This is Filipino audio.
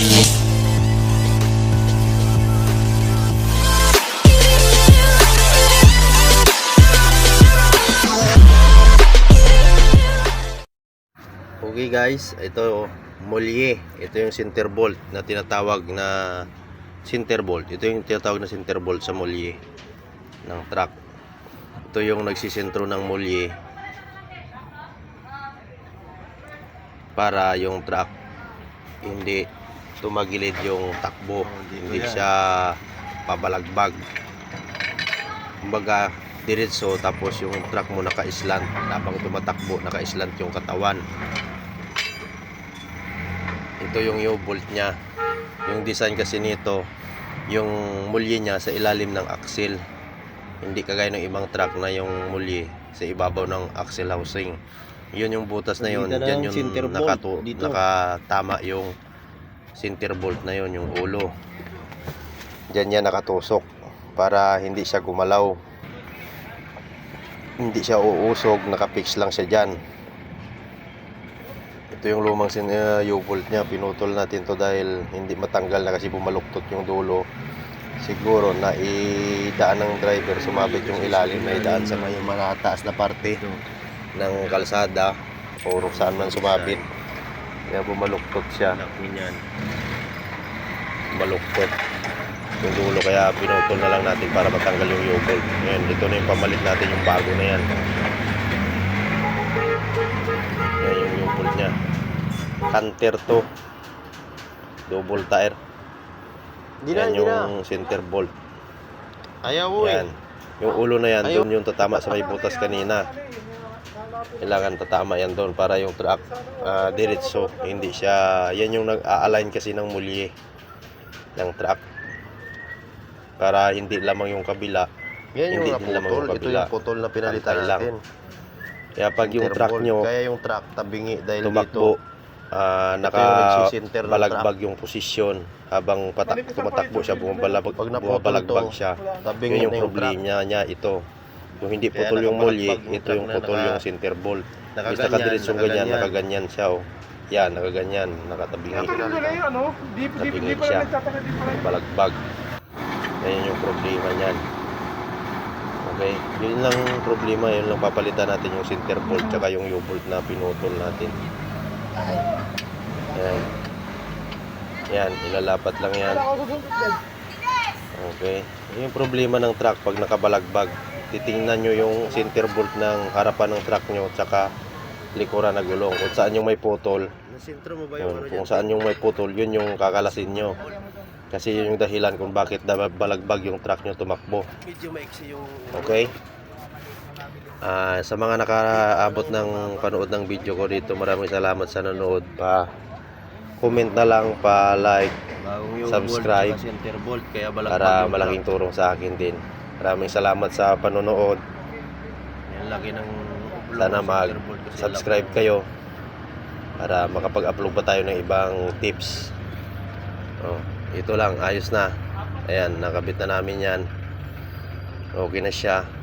Okay guys, ito molye. Ito yung center bolt na tinatawag na center bolt. Ito yung tinatawag na center bolt sa molye ng truck. Ito yung nagsisentro ng molye para yung truck hindi tumagilid yung takbo. Hindi siya pabalagbag. Kumbaga, diretso tapos yung truck mo naka-slant. Habang tumatakbo naka-slant yung katawan. Ito yung U-bolt niya. Yung design kasi nito yung mulye niya sa ilalim ng axle. Hindi kagaya ng ibang truck na yung mulye sa ibabaw ng axle housing. Yun yung butas na yun. dyan ng yung nakatu- nakatama yung center bolt na yun yung ulo. Dyan yan nakatusok para hindi siya gumalaw. Hindi siya uusog nakapix lang siya dyan ito yung lumang sin uh, U-bolt niya. Pinutol natin to dahil hindi matanggal na kasi bumaluktot yung dulo. Siguro na idaan ng driver sumabit yung ilalim na idaan sa may malataas na parte ng kalsada. O saan man sumabit kaya bumaluktot siya. Laki niyan. baluktot yung dulo kaya pinutol na lang natin para matanggal yung U-bolt ngayon ito na yung pamalit natin yung bago na yan. Yan yung U-bolt nya canter to. Double tire. Di na, yan di na. yung center bolt. Ayaw eh. yan yung ulo na yan Ayaw. doon yung tatama sa may butas kanina kailangan tatama yan doon para yung truck ah, diretso hindi siya yan yung nag-a-align kasi ng mulye ng truck para hindi lamang yung kabila Yan yung Hindi naman naputol. yung Ito kabila. yung putol na pinalitan Pantay lang. natin. kaya pag yung truck nyo Kaya yung truck tabingi dahil tumakbo dito. Ito naka yung balagbag yung posisyon habang patak tumatakbo siya bumabalabag Pag bumabalagbag siya Tabingi yun yung yung problema niya ito yung hindi Kaya putol yung mulye yung ito yung putol naka- yung center bolt Basta Nakaganyan, nakadiretso ganyan, nakaganyan. nakaganyan siya oh. Yan, nakaganyan, nakatabingi. Ito rin pala yung ano, di, di, di pala siya. nagtataka, di pala. Balagbag. Yan yung problema niyan. Okay, yun lang problema, yun lang papalitan natin yung center bolt tsaka yung U-bolt na pinutol natin. Yan. Yan, ilalapat lang yan. Okay. Yung problema ng truck pag nakabalagbag, titingnan nyo yung center bolt ng harapan ng truck nyo tsaka likuran na gulong. Kung saan yung may putol, Nasintro mo ba yun, yung ano kung dyan? saan yung may putol, yun yung kakalasin nyo. Kasi yun yung dahilan kung bakit balagbag yung truck nyo tumakbo. Medyo maiksi yung... Okay? Ah, sa mga nakaabot ng panood ng video ko dito, maraming salamat sa nanood pa. Comment na lang pa like Subscribe. kaya para malaking tulong sa akin din. Maraming salamat sa panonood. Yan laki ng... Sana mag-subscribe kayo para makapag-upload pa tayo ng ibang tips. Oh, ito lang, ayos na. Ayan, nakabit na namin yan. Okay na siya.